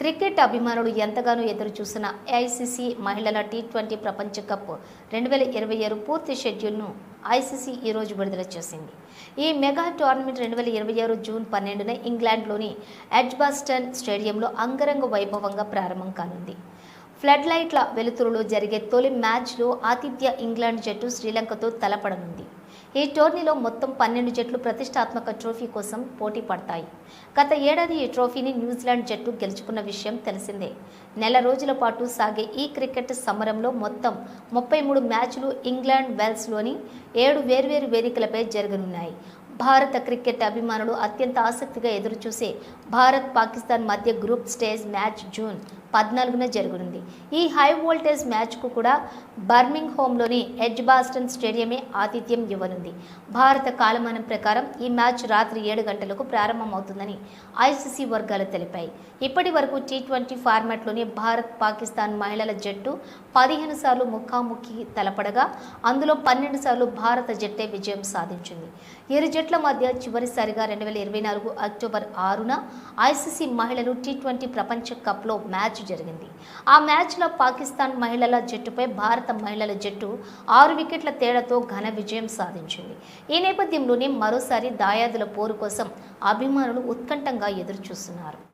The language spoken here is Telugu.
క్రికెట్ అభిమానులు ఎంతగానో ఎదురు చూసిన ఐసీసీ మహిళల టీ ట్వంటీ ప్రపంచ కప్ రెండు వేల ఇరవై ఆరు పూర్తి షెడ్యూల్ను ఐసీసీ ఈరోజు విడుదల చేసింది. ఈ మెగా టోర్నమెంట్ రెండు వేల ఇరవై ఆరు జూన్ పన్నెండున ఇంగ్లాండ్లోని ఎడ్జ్బాస్టన్ స్టేడియంలో అంగరంగ వైభవంగా ప్రారంభం కానుంది. ఫ్లడ్ లైట్ల వెలుతురులో జరిగే తొలి మ్యాచ్లో ఆతిథ్య ఇంగ్లాండ్ జట్టు శ్రీలంకతో తలపడనుంది. ఈ టోర్నీలో మొత్తం పన్నెండు జట్లు ప్రతిష్టాత్మక ట్రోఫీ కోసం పోటీ పడతాయి. గత ఏడాది ఈ ట్రోఫీని న్యూజిలాండ్ జట్టు గెలుచుకున్న విషయం తెలిసిందే. నెల రోజుల పాటు సాగే ఈ క్రికెట్ సమరంలో మొత్తం ముప్పై మూడు మ్యాచ్లు ఇంగ్లాండ్ వెల్స్లోని ఏడు వేర్వేరు వేదికలపై జరగనున్నాయి. భారత క్రికెట్ అభిమానులు అత్యంత ఆసక్తిగా ఎదురుచూసే భారత్ పాకిస్తాన్ మధ్య గ్రూప్ స్టేజ్ మ్యాచ్ జూన్ పద్నాలుగున జరగనుంది. ఈ హై వోల్టేజ్ మ్యాచ్కు కూడా బర్మింగ్ హోమ్లోని ఎడ్జ్బాస్టన్ స్టేడియమే ఆతిథ్యం ఇవ్వనుంది. భారత కాలమానం ప్రకారం ఈ మ్యాచ్ రాత్రి ఏడు గంటలకు ప్రారంభమవుతుందని ఐసీసీ వర్గాలు తెలిపాయి. ఇప్పటి వరకు టీ ట్వంటీ ఫార్మాట్లోని భారత్ పాకిస్తాన్ మహిళల జట్టు పదిహేను సార్లు ముఖాముఖి తలపడగా అందులో పన్నెండు సార్లు భారత జట్టే విజయం సాధించింది. ఇరు జట్ల మధ్య చివరిసారిగా రెండు వేల ఇరవై నాలుగు అక్టోబర్ ఆరున ఐసీసీ మహిళలు టీ ట్వంటీ ప్రపంచ కప్లో మ్యాచ్ మ్యాచ్ జరిగింది. ఆ మ్యాచ్లో పాకిస్తాన్ మహిళల జట్టుపై భారత మహిళల జట్టు ఆరు వికెట్ల తేడాతో ఘన విజయం సాధించింది. ఈ నేపథ్యంలోనే మరోసారి దాయాదుల పోరు కోసం అభిమానులు ఉత్కంఠంగా ఎదురుచూస్తున్నారు.